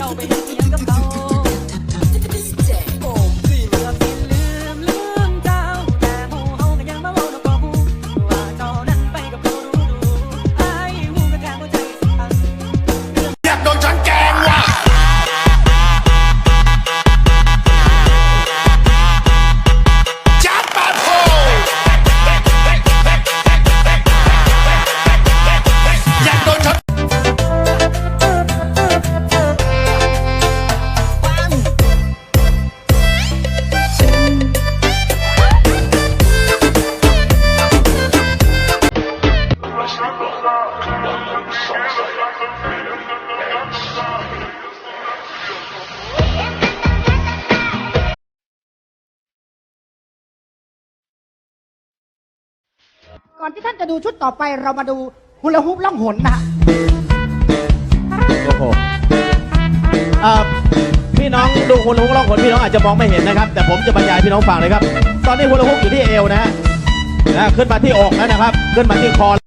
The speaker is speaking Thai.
เจ้าไป ก่อนที่ท่านจะดูชุดต่อไปเรามาดูฮุลาฮุปล่องหนนะฮะโอ้โหเอ่อพี่น้องดูฮุลาฮุกล่องหนพี่น้องอาจจะมองไม่เห็นนะครับ แต่ผมจะบรรยายพี่น้องฟังเลยครับ ตอนนี้ฮุลาฮุกอยู่ที่เอวนะฮะนะขึ้นมาที่อกแล้วนะครับ ขึ้นมาที่คอ